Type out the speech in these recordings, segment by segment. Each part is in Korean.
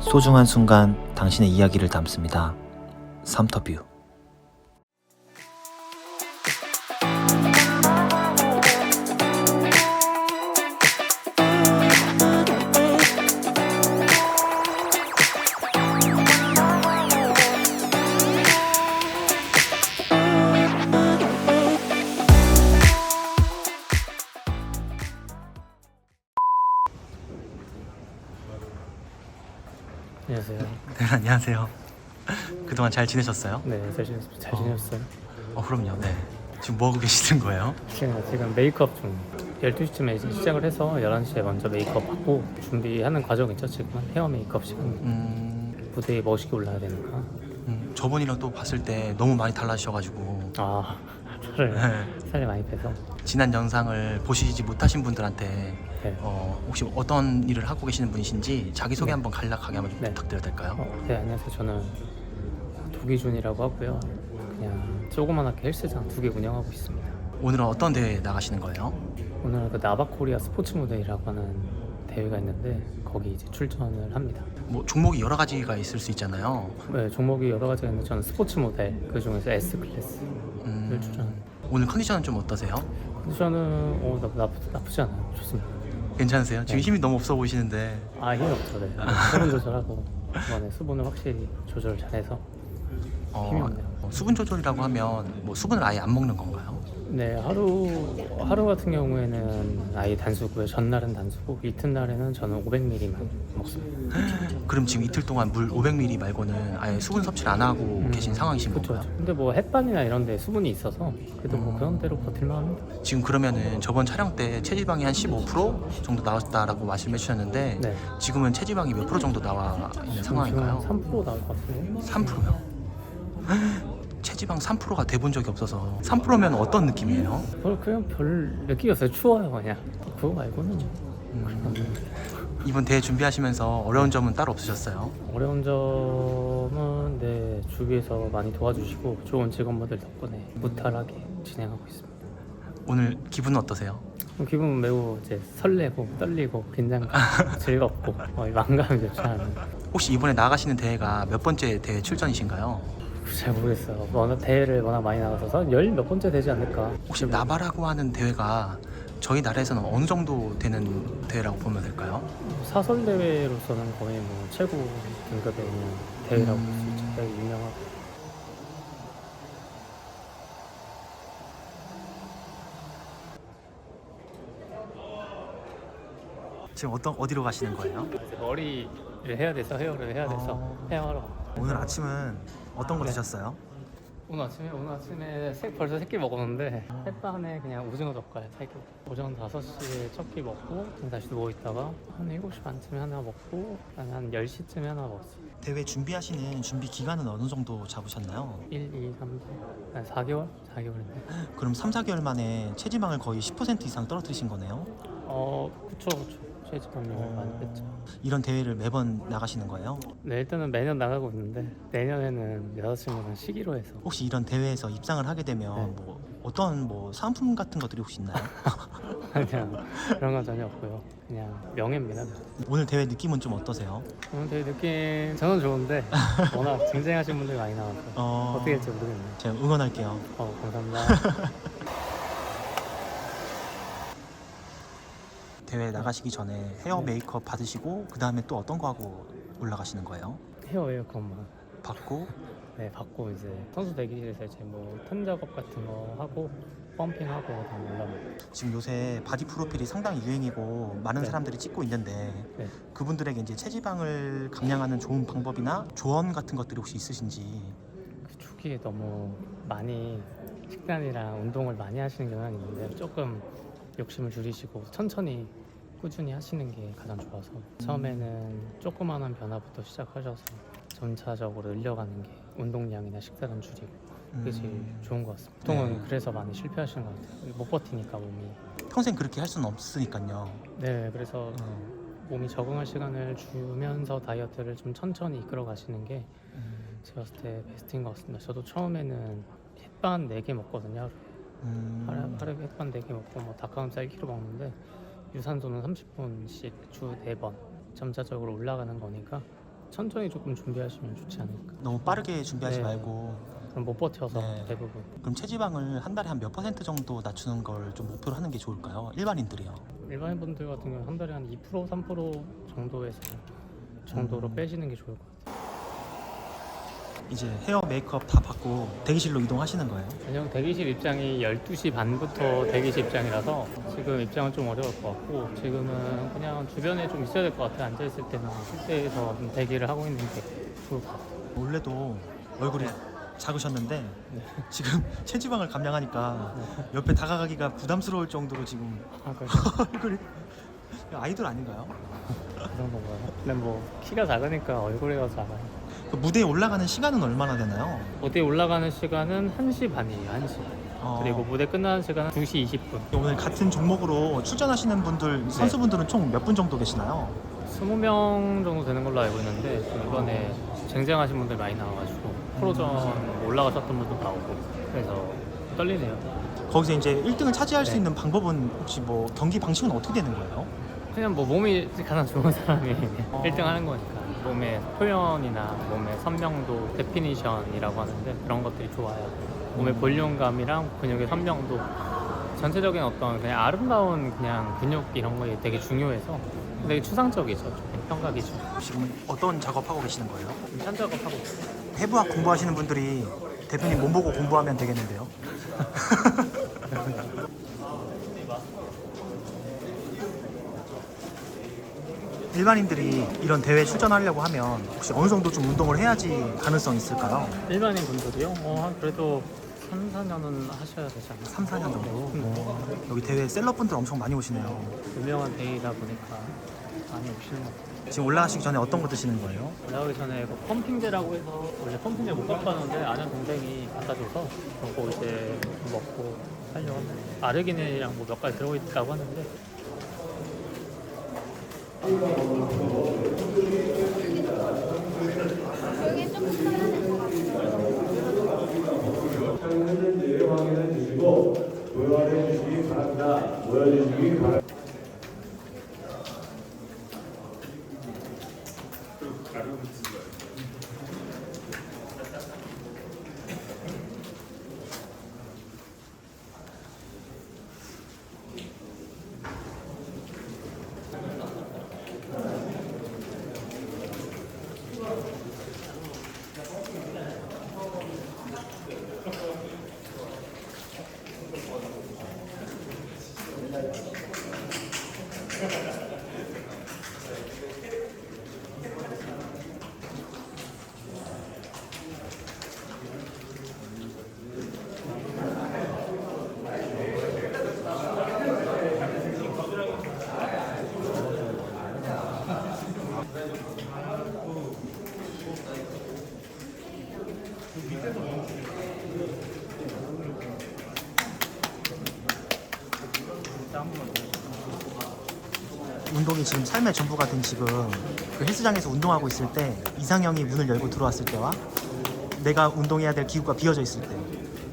소중한 순간 당신의 이야기를 담습니다. 삼터뷰 안녕하세요. 그동안 잘 지내셨어요? 네, 잘, 지냈, 잘 지냈어요. 어, 그럼요. 네. 지금 뭐 하고 계시는 거예요? 제가 지금 메이크업 중 12시쯤에 이제 시작을 해서 11시에 먼저 메이크업 하고 준비하는 과정이죠. 지금은 헤어 메이크업 시간. 음, 무대에 멋있게 올라야 되니까. 음, 저번이랑 또 봤을 때 너무 많이 달라지셔가지고 아, 살을, 네. 살이 많이 빼서. 지난 영상을 보시지 못하신 분들한테 네. 어, 혹시 어떤 일을 하고 계시는 분이신지 자기 소개 네. 한번 간략하게 한번 좀 네. 부탁드려도 될까요? 어, 네, 안녕하세요. 저는 도기준이라고 하고요. 그냥 조그만하게 헬스장 두 개 운영하고 있습니다. 오늘은 어떤 대회 나가시는 거예요? 오늘 그 나바코리아 스포츠 무대라고 하는 대회가 있는데 거기 이제 출전을 합니다. 뭐 종목이 여러 가지가 있을 수 있잖아요. 네, 종목이 여러 가지가 있는데 저는 스포츠 모델 그 중에서 S 클래스를 음, 추천합니다. 오늘 컨디션은 좀 어떠세요? 컨디션은 어, 나, 나쁘, 나쁘지 않아요. 좋습니다. 괜찮으세요? 지금 네. 힘이 너무 없어 보이시는데 아 힘이 없죠. 네. 수분 조절하고 이번에 수분을 확실히 조절 잘해서 어, 힘이 없네요. 어, 수분 조절이라고 하면 뭐 수분을 아예 안 먹는 건가요? 네 하루 하루 같은 경우에는 아예 단수고요. 전날은 단수고 이튿날에는 저는 500ml만 먹습니다. 그럼 지금 이틀 동안 물 500ml 말고는 아예 수분 섭취를 안 하고 계신 상황이신 그렇죠. 건가요? 근데 뭐 햇반이나 이런 데 수분이 있어서 그래도 뭐 음. 그런 대로 버틸만 합니다. 지금 그러면은 저번 촬영 때 체지방이 한 15% 정도 나왔다라고 말씀해 주셨는데 네. 지금은 체지방이 몇 프로 정도 나와 있는 상황인가요? 지금 3% 나올 것 같은데. 3%요? 체지방 3%가 돼본 적이 없어서 3%면 어떤 느낌이에요? 별 그냥 별 느낌이 없어요. 추워요 그냥. 그거 말고는 음, 이번 대회 준비하시면서 어려운 점은 따로 없으셨어요? 어려운 점은 네 주위에서 많이 도와주시고 좋은 직원분들 덕분에 무탈하게 진행하고 있습니다. 오늘 기분은 어떠세요? 기분은 매우 이제 설레고 떨리고 긴장감, 즐겁고 어, 망감이 좋지 않은 혹시 이번에 나가시는 대회가 몇 번째 대회 출전이신가요? 잘 모르겠어요. 워낙 대회를 워낙 많이 나가서 열 몇 번째 되지 않을까. 혹시 나바라고 하는 대회가 저희 나라에서는 어느 정도 되는 대회라고 보면 될까요? 사설 대회로서는 거의 뭐 최고 등급에 있는 대회라고 볼수 음. 있죠. 되게 유명하고. 지금 어떤 어디로 가시는 거예요? 이제 머리를 해야 돼서 헤어를 해야 돼서 어. 헤어하러. 오늘 아침은 어떤 거 네. 드셨어요? 오늘 아침에 오늘 아침에 새, 벌써 새끼 먹었는데 햇반에 그냥 오징어 젓갈 세 개. 오전 5시에 첫 끼 먹고 좀 다시 누워 있다가 한 7시 반쯤에 하나 먹고 한, 한 10시쯤에 하나 먹었어요. 대회 준비하시는 준비 기간은 어느 정도 잡으셨나요? 1, 2, 3, 4, 한 4개월? 4개월인데. 그럼 3, 4개월 만에 체지방을 거의 10% 이상 떨어뜨리신 거네요? 어, 그쵸, 그쵸. 체지방률 많이 뺐죠. 이런 대회를 매번 나가시는 거예요? 네, 일단은 매년 나가고 있는데 내년에는 여자친구랑 시기로 해서 혹시 이런 대회에서 입상을 하게 되면 네. 뭐 어떤 뭐 상품 같은 것들이 혹시 있나요? 그냥 그런 건 전혀 없고요. 그냥 명예입니다. 오늘 대회 느낌은 좀 어떠세요? 오늘 되게 느낌 저는 좋은데 워낙 쟁쟁하신 분들이 많이 나와서 어... 어 떻게 될지 모르겠네요. 제가 응원할게요. 어, 감사합니다. 대회 나가시기 전에 헤어 네. 메이크업 받으시고 그 다음에 또 어떤 거 하고 올라가시는 거예요? 헤어 에어컨만 받고 네 받고 이제 선수 대기실에서 이제 뭐턴 작업 같은 거 하고 펌핑하고 그다음에 올라갑니다. 지금 요새 바디 프로필이 상당히 유행이고 많은 네. 사람들이 찍고 있는데 네. 그분들에게 이제 체지방을 감량하는 좋은 방법이나 조언 같은 것들이 혹시 있으신지 그 초기에 너무 많이 식단이랑 운동을 많이 하시는 경향이 있는데 조금 욕심을 줄이시고 천천히 꾸준히 하시는 게 가장 좋아서 처음에는 조그마한 변화부터 시작하셔서 점차적으로 늘려가는 게 운동량이나 식단은 줄이고 그게 제일 음, 좋은 것 같습니다. 보통은 네. 그래서 많이 실패하시는 것 같아요. 못 버티니까 몸이. 평생 그렇게 할 수는 없으니까요. 네, 그래서 어, 몸이 적응할 시간을 주면서 다이어트를 좀 천천히 이끌어 가시는 게 음, 제가 봤을 때 베스트인 것 같습니다. 저도 처음에는 햇반 4개 먹거든요. 하루에. 음, 하루, 하루에 햇반 4개 먹고 뭐 닭가슴살 1kg 먹는데 유산소는 30분씩 주 4번 점차적으로 올라가는 거니까 천천히 조금 준비하시면 좋지 않을까. 너무 빠르게 준비하지 네. 말고 그럼 못 버텨서 네. 대부분 그럼 체지방을 한 달에 한 몇 퍼센트 정도 낮추는 걸 좀 목표로 하는 게 좋을까요? 일반인들이요. 일반인 분들 같은 경우는 한 달에 한 2% 3% 정도에서 정도로 음. 빼시는 게 좋을 것 같아요. 이제 헤어 메이크업 다 받고 대기실로 이동하시는 거예요? 왜냐면 대기실 입장이 12시 반부터 대기실 입장이라서 지금 입장은 좀 어려울 것 같고 지금은 그냥 주변에 좀 있어야 될 것 같아요. 앉아있을 때는 실내에서 좀 대기를 하고 있는 게 좋을 것 같아요. 원래도 얼굴이 작으셨는데 네. 지금 체지방을 감량하니까 옆에 다가가기가 부담스러울 정도로 지금 아, 그래서 얼굴이 아이돌 아닌가요? 그런 건가요? 근데 뭐 키가 작으니까 얼굴이 더 작아요. 그 무대에 올라가는 시간은 얼마나 되나요? 무대 올라가는 시간은 1시 반이에요. 1시. 어, 그리고 무대 끝나는 시간은 2시 20분. 오늘 같은 종목으로 출전하시는 분들 선수분들은 총 몇 분 정도 계시나요? 20명 정도 되는 걸로 알고 있는데 지금 이번에 쟁쟁하신 분들 많이 나와가지고 프로전 올라가셨던 분도 나오고 그래서 떨리네요. 거기서 이제 1등을 차지할 수 네. 있는 방법은 혹시 뭐 경기 방식은 어떻게 되는 거예요? 그냥 뭐 몸이 가장 좋은 사람이 어. 1등 하는 거니까 몸의 표현이나 몸의 선명도 데피니션이라고 하는데 그런 것들이 좋아요. 몸의 볼륨감이랑 근육의 선명도 전체적인 어떤 그냥 아름다운 그냥 근육 이런 거 되게 중요해서 되게 추상적이죠. 좀 평각이죠. 지금 어떤 작업하고 계시는 거예요? 산 작업하고 있어요. 해부학 공부하시는 분들이 대표님 몸 보고 공부하면 되겠는데요? 일반인들이 이런 대회 출전하려고 하면 혹시 어느 정도 좀 운동을 해야지 가능성이 있을까요? 일반인 분들이요? 어, 한 그래도 3, 4년은 하셔야 되지 않나요? 3, 4년 정도? 음. 어, 여기 대회 셀럽분들 엄청 많이 오시네요. 유명한 데이다 보니까 많이 오시는 것 같아요. 지금 올라가시기 전에 어떤 거 드시는 거예요? 올라오기 전에 그 펌핑제라고 해서 원래 펌핑제 못 갖고 왔는데 아는 동생이 갖다 줘서 그거 이제 먹고 하려고 합니다. 아르기닌이랑 뭐 몇 가지 들어있다고 하는데 상승을 확인해 주시고 조율해 주시기 바랍니다. 모여주시기 바랍니다. 운동이 지금 삶의 전부가 된 지금 그 헬스장에서 운동하고 있을 때 이상형이 문을 열고 들어왔을 때와 내가 운동해야 될 기구가 비어져 있을 때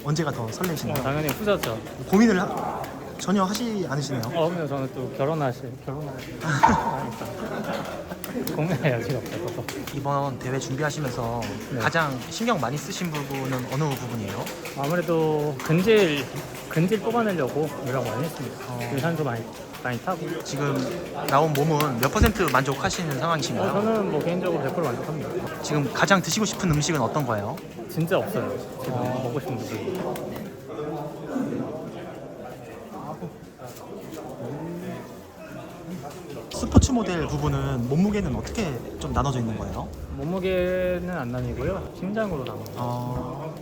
언제가 더 어, 설레시나요? 당연히 후자죠. 고민을 하- 전혀 하시 않으시네요. 어 근데 저는 또 결혼하실 결혼하실 공부할 여지가 없어서 이번 대회 준비하시면서 네. 가장 신경 많이 쓰신 부분은 어느 부분이에요? 아무래도 근질 근질 뽑아내려고 노력 많이 했습니다. 어. 유산소 많이 많이 타고 지금 나온 몸은 몇 퍼센트 만족하시는 어, 상황이신가요? 저는 뭐 개인적으로 100% 만족합니다. 지금 가장 드시고 싶은 음식은 어떤 거예요? 진짜 없어요. 지금 어. 먹고 싶은 음식. 스포츠 모델 부분은 몸무게는 어떻게 좀 나눠져 있는 거예요? 몸무게는 안 나뉘고요. 심장으로 나눠요. 어...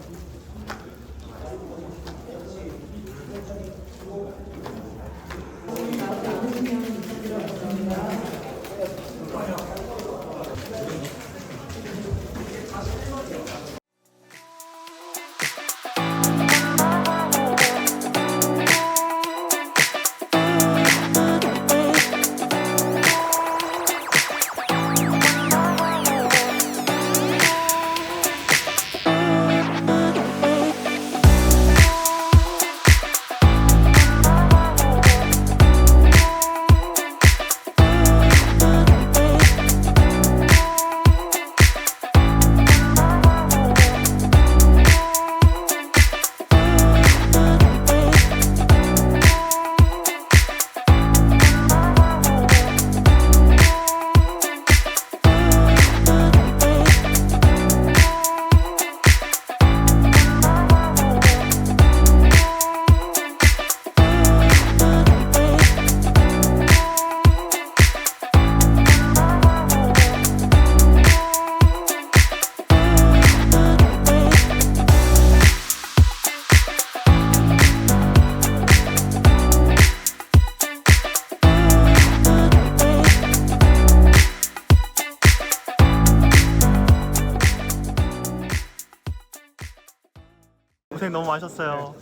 너무 많으셨어요.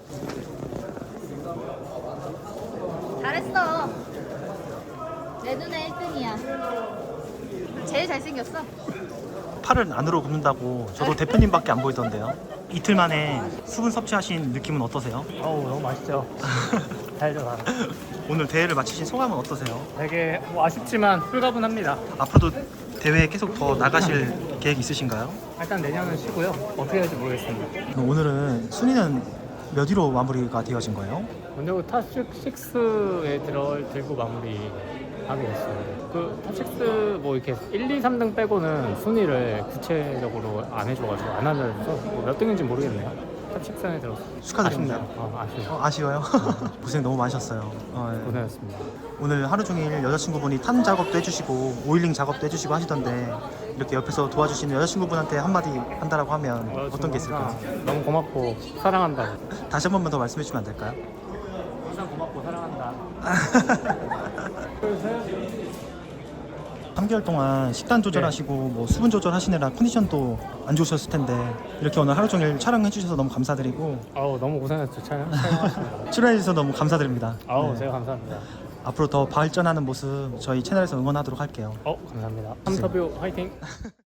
잘했어. 내 눈에 1등이야. 제일 잘생겼어. 팔을 안으로 굽는다고 저도 대표님밖에 안 보이던데요. 이틀 만에 수분 섭취하신 느낌은 어떠세요? 어우 너무 맛있죠. 달죠 달. 오늘 대회를 마치신 소감은 어떠세요? 되게 뭐 아쉽지만 홀가분합니다. 앞으로도 대회에 계속 더 나가실 계획 있으신가요? 일단 내년은 쉬고요. 어떻게 될지 모르겠습니다. 오늘은 순위는 몇 위로 마무리가 되어진 거예요? 먼저 탑6에 들어 들고 마무리 하게 됐어요. 그 탑6 뭐 이렇게 1, 2, 3등 빼고는 순위를 구체적으로 안 해줘가지고 안 알려줘서 뭐몇 등인지 모르겠네요. 탑6 안에 들었어요. 축하드립니다. 아쉽네요. 어, 아쉬워요. 어, 아쉬워요? 고생 너무 많으셨어요. 어, 예. 고생했습니다. 오늘 하루 종일 여자친구분이 탄 작업도 해주시고 오일링 작업도 해주시고 하시던데 이렇게 옆에서 도와주시는 여자친구분한테 한마디 한다라고 하면 어떤 게 있을까요? 너무 고맙고 사랑한다. 다시 한 번만 더 말씀해 주시면 안 될까요? 항상 고맙고 사랑한다. 3개월 동안 식단 조절하시고 뭐 수분 조절하시느라 컨디션도 안 좋으셨을 텐데 이렇게 오늘 하루 종일 촬영해 주셔서 너무 감사드리고 아우 너무 고생했죠 촬영 촬영하시느라. 출연해 주셔서 너무 감사드립니다. 아우 네. 제가 감사합니다. 앞으로 더 발전하는 모습 저희 채널에서 응원하도록 할게요. 어 감사합니다. 삼터뷰 화이팅.